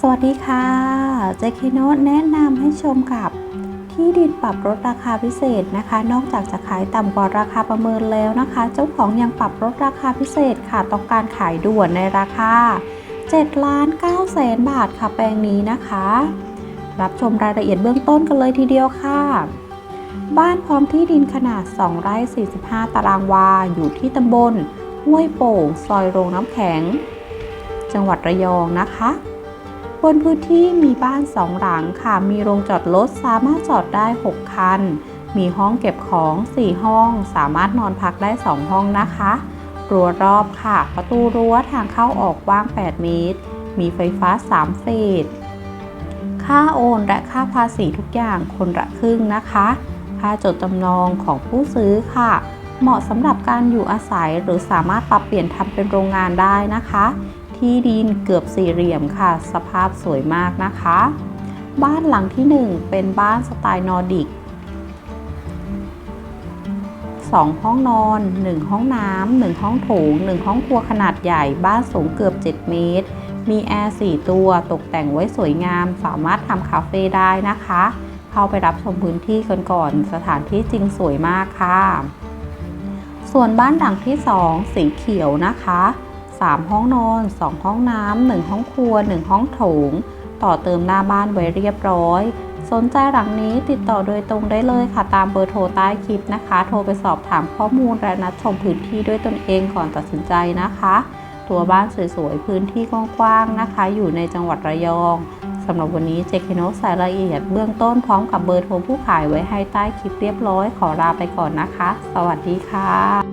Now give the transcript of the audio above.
สวัสดีค่ะเจคโนตแนะนำให้ชมกับที่ดินปรับลดราคาพิเศษนะคะ นอกจากจะขายต่ำกว่าราคาประเมินแล้วนะคะ เจ้าของยังปรับลดราคาพิเศษค่ะต้องการขายด่วนในราคา7ล้าน9แสนบาทค่ะแปลงนี้นะคะ รับชมรายละเอียดเบื้องต้นกันเลยทีเดียวค่ะ บ้านพร้อมที่ดินขนาด 2 ไร่ 45 ตารางวา อยู่ที่ตำบลห้วยโป่ง ซอยโรงน้ำแข็ง จังหวัดระยองนะคะ นพื้นที่มีบ้านสองหลังค่ะ มีโรงจอดรถสามารถจอดได้ 6 คัน มีห้องเก็บของ 4 ห้อง สามารถนอนพักได้ 2 ห้องนะคะ รั้วรอบค่ะ ประตูรั้วทางเข้าออกกว้าง 8 เมตร มีไฟฟ้า 3 เฟส ค่าโอนและค่าภาษีทุกอย่างคนละครึ่งนะคะ ค่าจดจำนองของผู้ซื้อค่ะ เหมาะสำหรับการอยู่อาศัยหรือสามารถปรับเปลี่ยนทำเป็นโรงงานได้นะคะ ที่ดินเกือบสี่เหลี่ยมค่ะ สภาพสวยมากนะคะ บ้านหลังที่ 1 เป็นบ้านสไตล์นอร์ดิก2 ห้องนอน 1 ห้องน้ำ 1 ห้องโถง 1 ห้องครัวขนาดใหญ่ บ้านสูงเกือบ 7 เมตร มีแอร์ 4 ตัว ตกแต่งไว้สวยงาม สามารถทำคาเฟ่ได้นะคะ เข้าไปรับชมพื้นที่กันก่อน สถานที่จริงสวยมากค่ะ ส่วนบ้านหลังที่ 2 สีเขียวนะคะ 3 ห้องนอน 2 ห้องน้ำ 1 ห้องครัว 1 ห้องโถง ต่อเติมหน้าบ้านไว้เรียบร้อย สนใจหลังนี้ติดต่อโดยตรงได้เลยค่ะ ตามเบอร์โทรใต้คลิปนะคะ โทรไปสอบถามข้อมูลและนัดชมพื้นที่ด้วยตนเองก่อนตัดสินใจนะคะ ตัวบ้านสวยๆ พื้นที่กว้างๆนะคะ อยู่ในจังหวัดระยองสำหรับวันนี้เจคโนใส่รายละเอียดเบื้องต้นพร้อมกับเบอร์โทรผู้ขายไว้ให้ใต้คลิปเรียบร้อย ขอลาไปก่อนนะคะ สวัสดีค่ะ